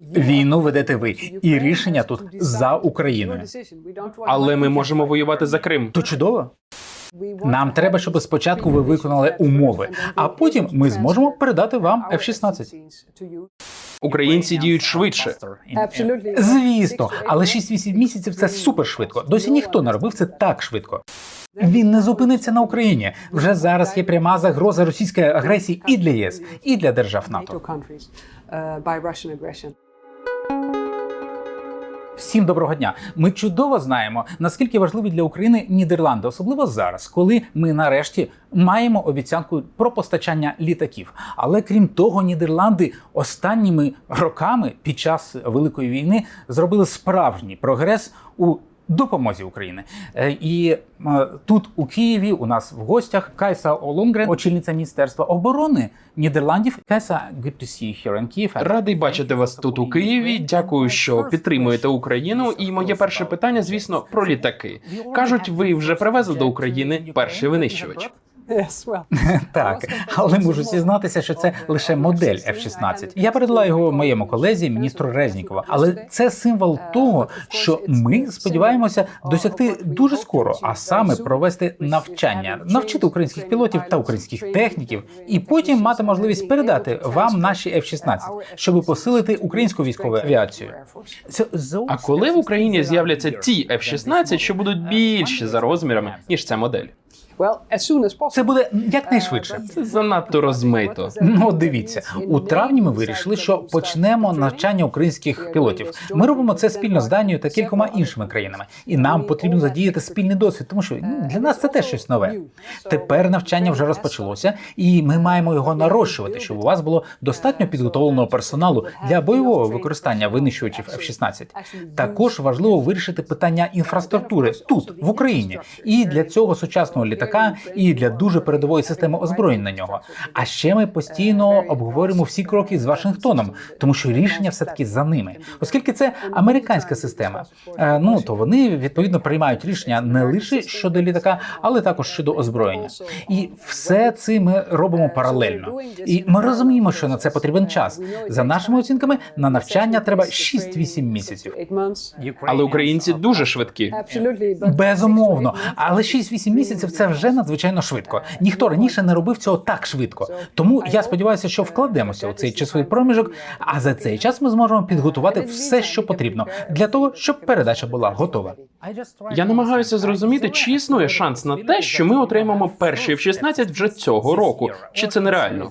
Війну ведете ви, і рішення тут за Україною. Але ми можемо воювати за Крим. То чудово. Нам треба, щоб спочатку ви виконали умови, а потім ми зможемо передати вам F-16. Українці діють швидше. Звісно, але 6-8 місяців це супер швидко. Досі ніхто не робив це так швидко. Він не зупиниться на Україні. Вже зараз є пряма загроза російської агресії і для ЄС, і для держав НАТО. Всім доброго дня. Ми чудово знаємо, наскільки важливі для України Нідерланди, особливо зараз, коли ми нарешті маємо обіцянку про постачання літаків. Але крім того, Нідерланди останніми роками під час великої війни зробили справжній прогрес у допомозі України. Е, І е, тут у Києві у нас в гостях Кайса Олунгрен, очільниця міністерства оборони Нідерландів. Кайса, good. Радий бачити вас тут у Києві. Дякую, що підтримуєте Україну. І моє перше питання, звісно, про літаки. Кажуть, ви вже привезли до України перший винищувач. Так, але мушу зізнатися, що це лише модель F-16. Я передала його моєму колезі, міністру Резнікова. Але це символ того, що ми сподіваємося досягти дуже скоро, а саме провести навчання, навчити українських пілотів та українських техніків, і потім мати можливість передати вам наші F-16, щоб посилити українську військову авіацію. А коли в Україні з'являться ті F-16, що будуть більші за розмірами, ніж ця модель? Це буде якнайшвидше. Це занадто розмито. Ну, дивіться, у травні ми вирішили, що почнемо навчання українських пілотів. Ми робимо це спільно з Данією та кількома іншими країнами, і нам потрібно задіяти спільний досвід, тому що для нас це теж щось нове. Тепер навчання вже розпочалося, і ми маємо його нарощувати, щоб у вас було достатньо підготовленого персоналу для бойового використання винищувачів F-16. Також важливо вирішити питання інфраструктури тут, в Україні, і для цього сучасного літака, і для дуже передової системи озброєнь на нього. А ще ми постійно обговорюємо всі кроки з Вашингтоном, тому що рішення все таки за ними, оскільки це американська система. е, Ну то вони відповідно приймають рішення не лише щодо літака, але також щодо озброєння. І все це ми робимо паралельно. І ми розуміємо, що на це потрібен час. За нашими оцінками, на навчання треба 6-8 місяців. Але українці дуже швидкі. Безумовно, але 6-8 місяців це вже надзвичайно швидко. Ніхто раніше не робив цього так швидко. Тому я сподіваюся, що вкладемося у цей часовий проміжок. А за цей час ми зможемо підготувати все, що потрібно, для того, щоб передача була готова. Я намагаюся зрозуміти, чи існує шанс на те, що ми отримаємо перший F-16 вже цього року. Чи це нереально?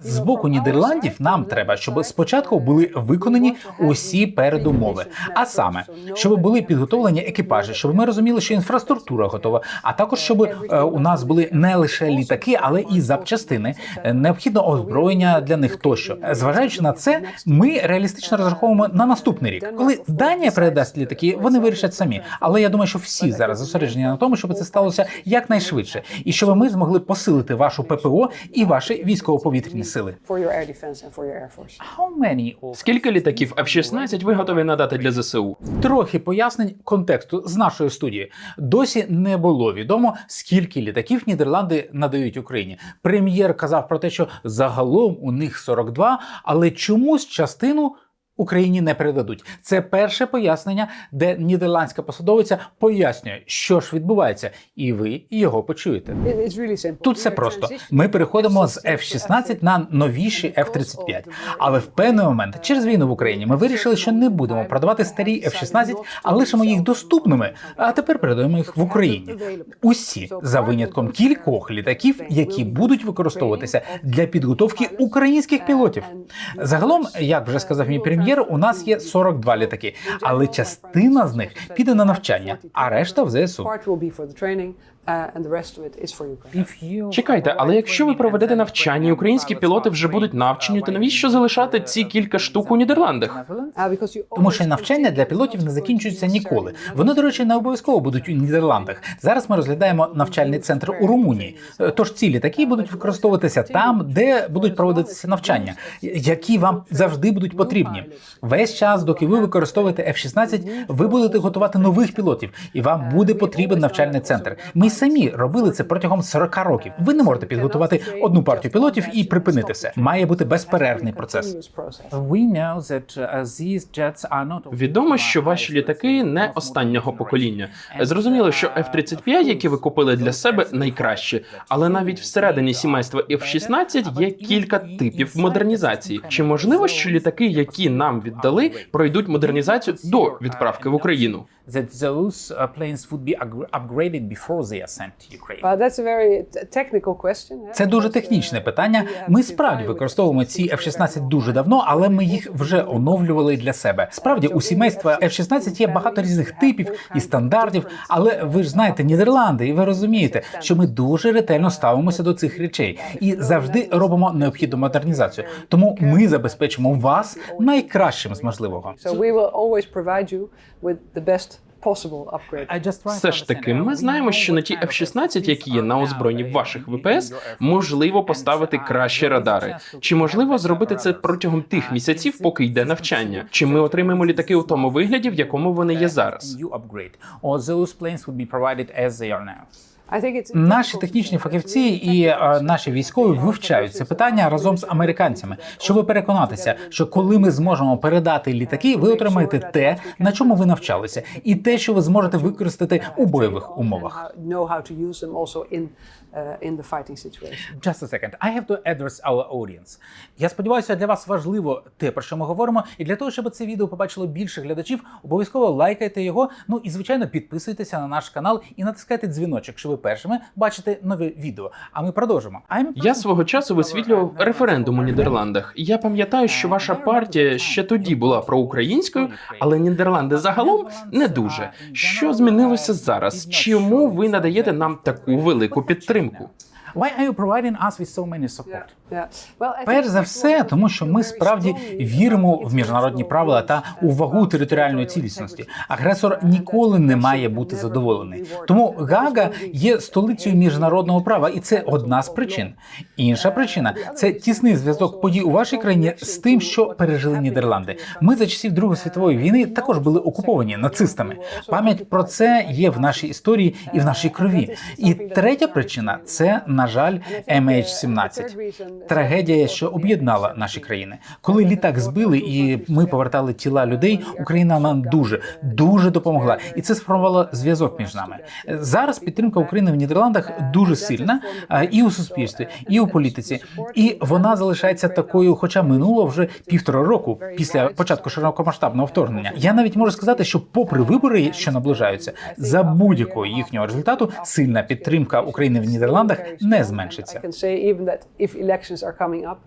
З боку Нідерландів нам треба, щоб спочатку були виконані усі передумови. А саме, щоб були підготовлені екіпажі, щоб ми розуміли, що інфраструктура готова, а також щоб е, у нас були не лише літаки, але і запчастини, е, необхідне озброєння для них тощо. Зважаючи на це, ми реалістично розраховуємо на наступний рік. Коли Данія передасть літаки, вони вирішать самі. Але я думаю, що всі зараз зосереджені на тому, щоб це сталося якнайшвидше, і щоб ми змогли посилити вашу ППО і ваші військово-повітряні сили. Скільки літаків F-16 ви готові надати для ЗСУ? Трохи пояснень контексту з нашої студії. Досі не було відомо, скільки літаків Нідерланди надають Україні. Прем'єр казав про те, що загалом у них 42, але чомусь частину. Україні не передадуть. Це перше пояснення, де нідерландська посадовиця пояснює, що ж відбувається, і ви його почуєте. Тут все просто. Ми переходимо з F-16 на новіші F-35. Але в певний момент через війну в Україні ми вирішили, що не будемо продавати старі F-16, а лишимо їх доступними. А тепер передаємо їх в Україні. Усі за винятком кількох літаків, які будуть використовуватися для підготовки українських пілотів. Загалом, як вже сказав мій прем'єр, у нас є 42 літаки, але частина з них піде на навчання, а решта в ЗСУ. Чекайте, але якщо ви проведете навчання, українські пілоти вже будуть навчені, то навіщо залишати ці кілька штук у Нідерландах? Тому що навчання для пілотів не закінчується ніколи. Вони, до речі, не обов'язково будуть у Нідерландах. Зараз ми розглядаємо навчальний центр у Румунії. Е, Тож ці літаки будуть використовуватися там, де будуть проводитися навчання, які вам завжди будуть потрібні. Весь час, доки ви використовуєте F-16, ви будете готувати нових пілотів, і вам буде потрібен навчальний центр. Ми самі робили це протягом 40 років. Ви не можете підготувати одну партію пілотів і припинити все. Має бути безперервний процес. Uh, Відомо, що ваші літаки не останнього покоління. Зрозуміло, що F-35, які ви купили для себе, найкращі, але навіть всередині сімейства F-16 є кілька типів модернізації. Чи можливо, що літаки, які нам віддали, пройдуть модернізацію до відправки в Україну? that those uh, planes would be upgraded before they Uh, that's a very technical question. Це дуже технічне питання. Ми справді використовуємо ці F-16 дуже давно, але ми їх вже оновлювали для себе. Справді у сімейства F-16 є багато різних типів і стандартів. Але ви ж знаєте Нідерланди, і ви розумієте, що ми дуже ретельно ставимося до цих речей і завжди робимо необхідну модернізацію. Тому ми забезпечимо вас найкращим з можливого. So we will always provide you with the best. Все ж таки, ми знаємо, що на ті F-16, які є на озброєнні ваших ВПС, можливо поставити кращі радари. Чи можливо зробити це протягом тих місяців, поки йде навчання? Чи ми отримаємо літаки у тому вигляді, в якому вони є зараз? Наші технічні фахівці і наші військові вивчають це питання разом з американцями, щоб переконатися, що коли ми зможемо передати літаки, ви отримаєте те, на чому ви навчалися, і те, що ви зможете використати у бойових умовах. Use in uh, in the fighting situation. Just a second. I have to address our audience. Я сподіваюся, для вас важливо те, про що ми говоримо, і для того, щоб це відео побачило більше глядачів, обов'язково лайкайте його. Ну і звичайно, підписуйтеся на наш канал і натискайте дзвіночок, щоб ви першими бачите нові відео. А ми продовжимо. I'm Я свого часу висвітлював референдум у Нідерландах. Я пам'ятаю, що ваша партія ще тоді була проукраїнською, але Нідерланди загалом не дуже. Що змінилося зараз? Чому ви надаєте нам таку велику підтримку? Why are you providing us with so many support? Перш за все, тому що ми справді віримо в міжнародні правила та у вагу територіальної цілісності. Агресор Uh, ніколи не має бути задоволений. Тому Гага є столицею міжнародного права, і це одна з причин. Інша причина це тісний зв'язок подій у вашій країні з тим, що пережили Нідерланди. Ми за часів Другої світової війни також були окуповані нацистами. Пам'ять про це є в нашій історії і в нашій крові. І третя причина це, на жаль, MH17. Трагедія, що об'єднала наші країни. Коли літак збили і ми повертали тіла людей, Україна нам дуже дуже допомогла, і це сформувало зв'язок між нами. Зараз підтримка України в Нідерландах дуже сильна і у суспільстві, і у політиці, і вона залишається такою, хоча минуло вже півтора року після початку широкомасштабного вторгнення. Я навіть можу сказати, що, попри вибори, що наближаються, за будь-якого їхнього результату сильна підтримка України в Нідерландах не зменшиться. Elections are coming up,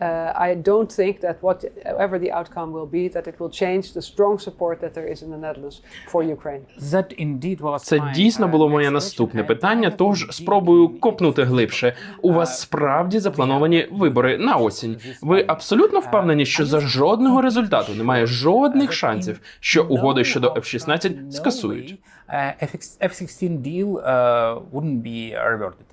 uh, I don't think that whatever the outcome will be, that it will change the strong support that there is in the Netherlands for Ukraine. That indeed was Це дійсно uh, було моє наступне питання. Тож спробую копнути глибше. У вас справді заплановані вибори на осінь. Ви абсолютно впевнені, що за жодного результату немає жодних шансів, що угоди щодо F-16 скасують. Uh, F- F-16 deal uh, wouldn't be reverted.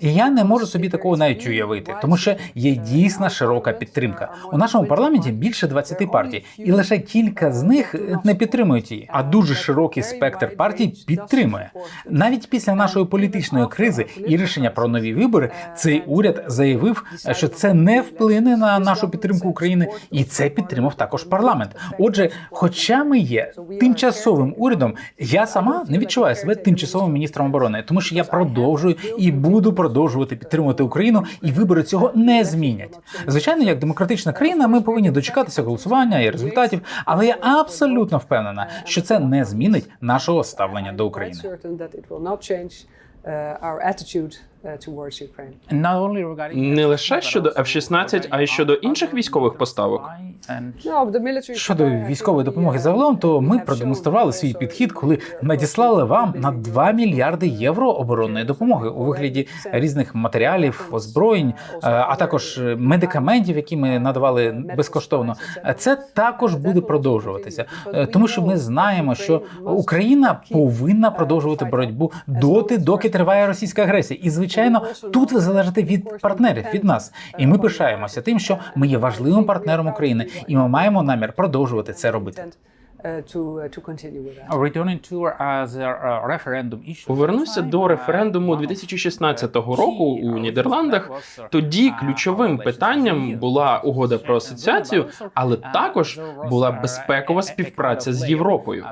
Я не можу собі такого навіть уявити, тому що є дійсна широка підтримка. У нашому парламенті більше 20 партій, і лише кілька з них не підтримують її. А дуже широкий спектр партій підтримує. Навіть після нашої політичної кризи і рішення про нові вибори, цей уряд заявив, що це не вплине на нашу підтримку України, і це підтримав також парламент. Отже, хоча ми є тимчасовим урядом, я сама не відчуваю себе тимчасовим міністром оборони, тому що я продовжую і буду продовжувати підтримувати Україну, і вибори цього не змінять. Звичайно, як демократична країна, ми повинні дочекатися голосування і результатів, але я абсолютно впевнена, що це не змінить нашого ставлення до України. Regarding Не лише щодо F-16, а й щодо інших військових поставок. No, Щодо військової допомоги uh, загалом, то ми продемонстрували свій підхід, коли надіслали вам на 2 мільярди євро оборонної допомоги у вигляді різних матеріалів, озброєнь, е, а також е, медикаментів, які ми надавали безкоштовно. Е, Це також буде продовжуватися, Е, тому що ми знаємо, що Україна повинна продовжувати боротьбу доти, доки триває російська агресія. І звичайно, тут ви залежите від партнерів, від нас. І ми пишаємося тим, що ми є важливим партнером України, і ми маємо намір продовжувати це робити. Uh, to uh, to continue with that. Returning to uh, the uh, referendum issue. Повернуся до референдуму 2016 року у Нідерландах. Тоді ключовим питанням була угода про асоціацію, але також була безпекова співпраця з Європою.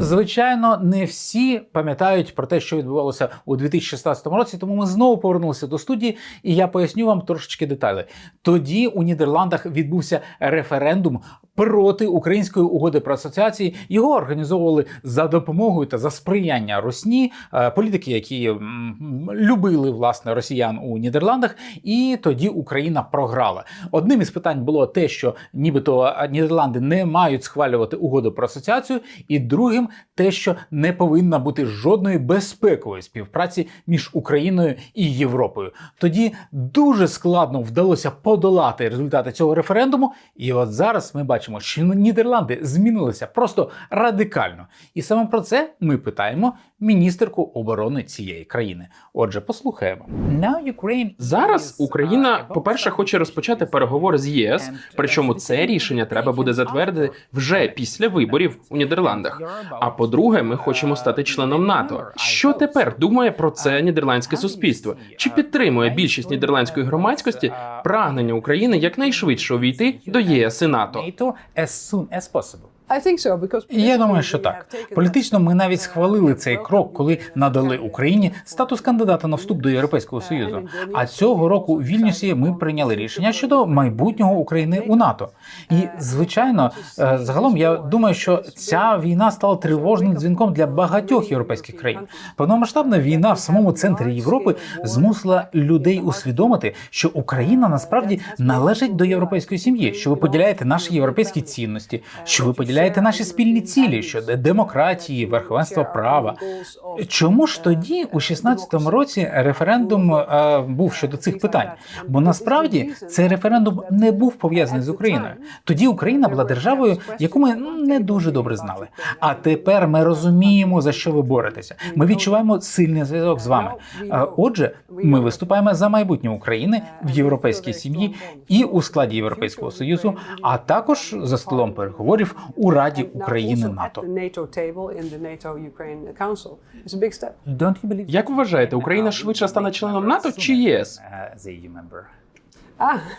Звичайно, не всі пам'ятають про те, що відбувалося у 2016 році. Тому ми знову повернулися до студії, і я поясню вам трошечки деталі. Тоді у Нідерландах відбувся референдум проти української угоди про асоціації. Його організовували за допомогою та за сприяння Росні, е, політики, які любили власне росіян у Нідерландах. І тоді Україна програла. Одним із питань було те, що нібито е, Нідерланди не мають схвалювати угоду про асоціацію, і другим те, що не повинна бути жодної безпекової співпраці між Україною і Європою. Тоді дуже складно вдалося подолати результати цього референдуму. І от зараз ми бачимо, що Нідерланди змінилися просто радикально. І саме про це ми питаємо міністерку оборони цієї країни. Отже, послухаємо. Now Ukraine Зараз Україна, uh, по-перше, хоче розпочати переговори з ЄС. Причому це рішення треба буде затвердити вже після виборів у Нідерландах. А по-друге, ми хочемо стати членом НАТО. Що тепер думає про це нідерландське суспільство? Чи підтримує більшість нідерландської громадськості прагнення України якнайшвидше увійти до ЄС і НАТО? Я думаю, що так. Політично ми навіть схвалили цей крок, коли надали Україні статус кандидата на вступ до Європейського Союзу. А цього року у Вільнюсі ми прийняли рішення щодо майбутнього України у НАТО. І звичайно, е, загалом я думаю, що ця війна стала тривожним дзвінком для багатьох європейських країн. Повномасштабна війна в самому центрі Європи змусила людей усвідомити, що Україна насправді належить до європейської сім'ї, що ви поділяєте наші європейські цінності, що ви поділяєте наші спільні цілі щодо демократії, верховенства права. Чому ж тоді у 16-му році референдум е, був щодо цих питань? Бо насправді цей референдум не був пов'язаний з Україною. Тоді Україна була державою, яку ми не дуже добре знали. А тепер ми розуміємо за що ви боретеся. Ми відчуваємо сильний зв'язок з вами. Е, Отже, ми виступаємо за майбутнє України в європейській сім'ї і у складі Європейського союзу, а також за столом переговорів у Раді України НАТО. Як вважаєте, Україна швидше стане членом НАТО чи ЄС?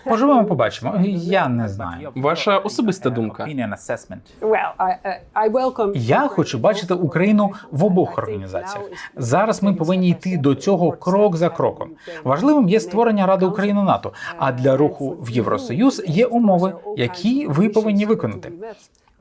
Поживемо, побачимо. Я не знаю. Ваша особиста думка. Opinion assessment. uh, Я хочу бачити Україну в обох організаціях. Зараз ми повинні йти до цього крок за кроком. Важливим є створення Ради України НАТО. А для руху в Євросоюз є умови, які ви повинні виконати.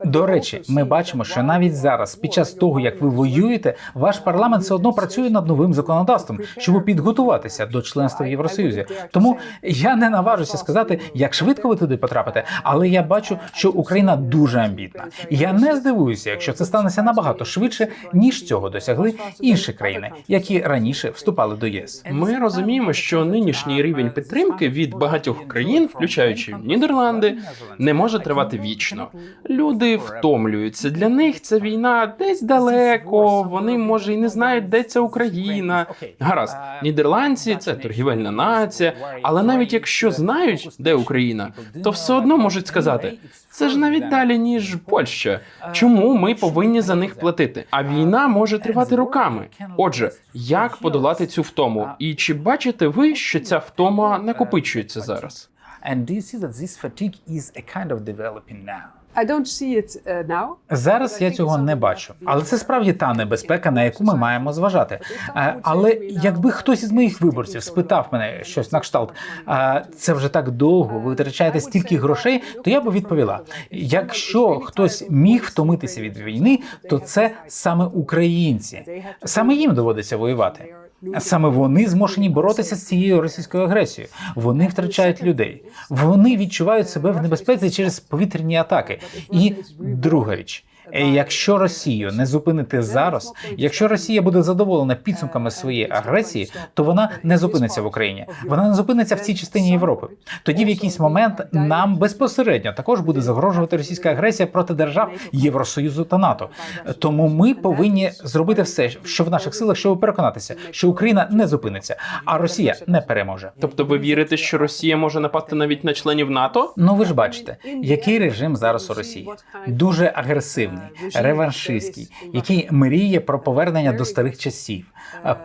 До речі, ми бачимо, що навіть зараз, під час того, як ви воюєте, ваш парламент все одно працює над новим законодавством, щоб підготуватися до членства в Євросоюзі. Тому я не наважуся сказати, як швидко ви туди потрапите, але я бачу, що Україна дуже амбітна. Я не здивуюся, якщо це станеться набагато швидше, ніж цього досягли інші країни, які раніше вступали до ЄС. Ми розуміємо, що нинішній рівень підтримки від багатьох країн, включаючи Нідерланди, не може тривати вічно. Люди втомлюються. Для них ця війна десь далеко. Вони може і не знають, де ця Україна. Гаразд, нідерландці це торгівельна нація, але навіть якщо знають, де Україна, то все одно можуть сказати. Це ж навіть далі ніж Польща. Чому ми повинні за них платити? А війна може тривати роками. Отже, як подолати цю втому? І чи бачите ви, що ця втома накопичується зараз? And do you see that this fatigue is a kind of developing now? I don't see it uh, now. Зараз я цього не бачу, але це справді та небезпека, на яку ми маємо зважати. Е, Але якби хтось із моїх виборців спитав мене щось на кшталт, «А це вже так довго, ви витрачаєте стільки грошей, то я би відповіла: якщо хтось міг втомитися від війни, то це саме українці, саме їм доводиться воювати. Саме вони змушені боротися з цією російською агресією. Вони втрачають людей. Вони відчувають себе в небезпеці через повітряні атаки. І друга річ. Е, Якщо Росію не зупинити зараз, якщо Росія буде задоволена підсумками своєї агресії, то вона не зупиниться в Україні. Вона не зупиниться в цій частині Європи. Тоді в якийсь момент нам безпосередньо також буде загрожувати російська агресія проти держав Євросоюзу та НАТО. Тому ми повинні зробити все, що в наших силах, щоб переконатися, що Україна не зупиниться, а Росія не переможе. Тобто ви вірите, що Росія може напасти навіть на членів НАТО? Ну ви ж бачите, який режим зараз у Росії дуже агресивний, реваншистський, який мріє про повернення до старих часів,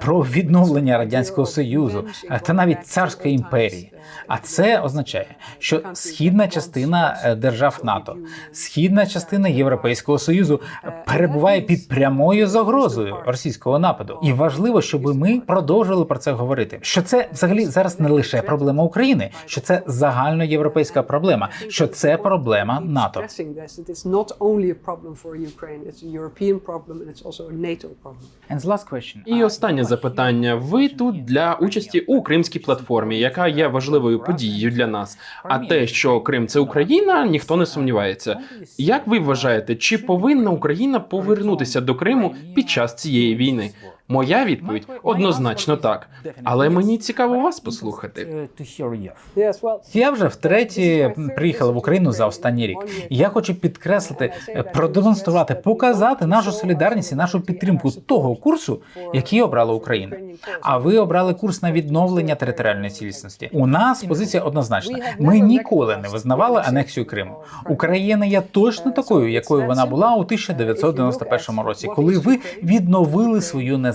про відновлення радянського союзу та навіть царської імперії. А це означає, що східна частина е, держав НАТО, східна частина Європейського союзу перебуває під прямою загрозою російського нападу. І важливо, щоб ми продовжували про це говорити. Що це взагалі зараз не лише проблема України, що це загальноєвропейська проблема, що це проблема НАТО. Problem for Ukraine, it's a European problem and it's also a NATO problem. And the last question. І останнє запитання: ви тут для участі у кримській платформі, яка є важливою подією для нас. А те, що Крим це Україна, ніхто не сумнівається. Як ви вважаєте, чи повинна Україна повернутися до Криму під час цієї війни? Моя відповідь однозначно так. Але мені цікаво вас послухати. Я вже втретє приїхала в Україну за останній рік. І я хочу підкреслити, е, продемонструвати, показати нашу солідарність і нашу підтримку того курсу, який обрала Україна. А ви обрали курс на відновлення територіальної цілісності. У нас позиція однозначна. Ми ніколи не визнавали анексію Криму. Україна є точно такою, якою вона була у 1991 році, коли ви відновили свою незалежність.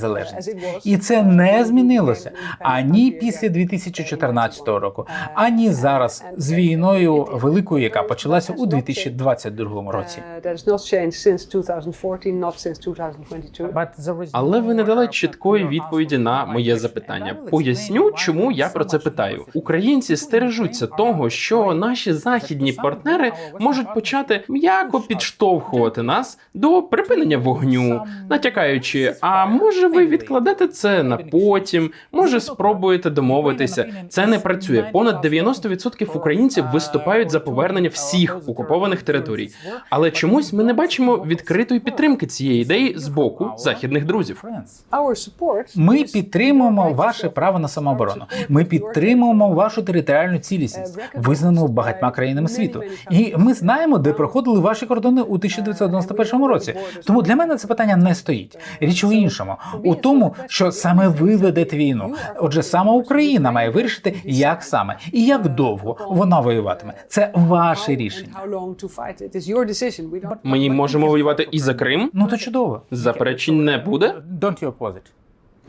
І це не змінилося ані після 2014 року, ані зараз з війною великою, яка почалася у 2022 році. uh, that has not changed since 2014, not since 2022. Але ви не дали чіткої відповіді на моє запитання. Поясню, чому я про це питаю. Українці стережуться того, що наші західні партнери можуть почати м'яко підштовхувати нас до припинення вогню, натякаючи, а може ви відкладете це на потім, може спробуєте домовитися. Це не працює. Понад 90% українців виступають за повернення всіх окупованих територій. Але чомусь ми не бачимо відкритої підтримки цієї ідеї з боку західних друзів. Ми підтримуємо ваше право на самооборону. Ми підтримуємо вашу територіальну цілісність, визнану багатьма країнами світу. І ми знаємо, де проходили ваші кордони у 1991 році. Тому для мене це питання не стоїть. Річ у іншому, у тому, що саме ви ведете війну. Отже, саме Україна має вирішити, як саме і як довго вона воюватиме. Це ваше рішення. Ми можемо воювати і за Крим. Ну то чудово. Заперечень не буде. Don't you oppose it?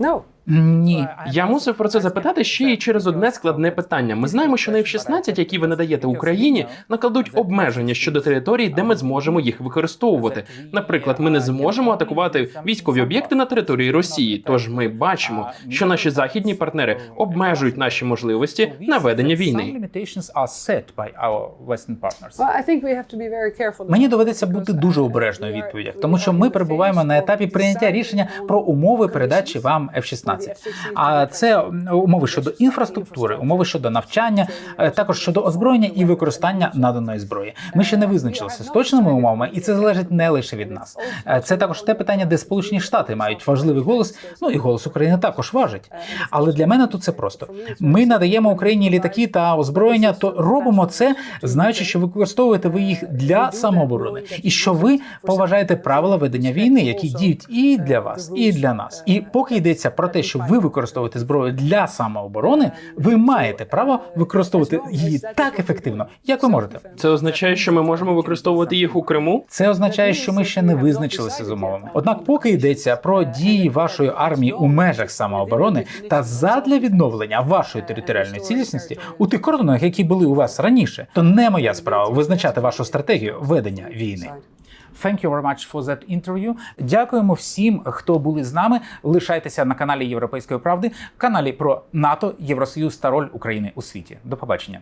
No. Ні. Я мусив про це запитати ще й через одне складне питання. Ми знаємо, що на F-16, які ви надаєте Україні, накладуть обмеження щодо територій, де ми зможемо їх використовувати. Наприклад, ми не зможемо атакувати військові об'єкти на території Росії. Тож ми бачимо, що наші західні партнери обмежують наші можливості на ведення війни. Мені доведеться бути дуже обережною відповідях, тому що ми перебуваємо на етапі прийняття рішення про умови передачі вам F-16. А це умови щодо інфраструктури, умови щодо навчання, е, також щодо озброєння і використання наданої зброї. Ми ще не визначилися з точними умовами, і це залежить не лише від нас. Е, Це також те питання, де Сполучені Штати мають важливий голос. Ну і голос України також важить. Але для мене тут це просто. Ми надаємо Україні літаки та озброєння, то робимо це, знаючи, що використовуєте ви їх для самооборони, і що ви поважаєте правила ведення війни, які діють і для вас, і для нас. І поки йдеться про те, що ви використовуєте зброю для самооборони, ви маєте право використовувати її так ефективно, як ви можете. Це означає, що ми можемо використовувати їх у Криму. Це означає, що ми ще не визначилися з умовами. Однак, поки йдеться про дії вашої армії у межах самооборони та задля відновлення вашої територіальної цілісності у тих кордонах, які були у вас раніше, то не моя справа визначати вашу стратегію ведення війни. Thank you very much for that interview. Дякуємо всім, хто були з нами. Лишайтеся на каналі Європейської правди, каналі про НАТО, Євросоюз та роль України у світі. До побачення.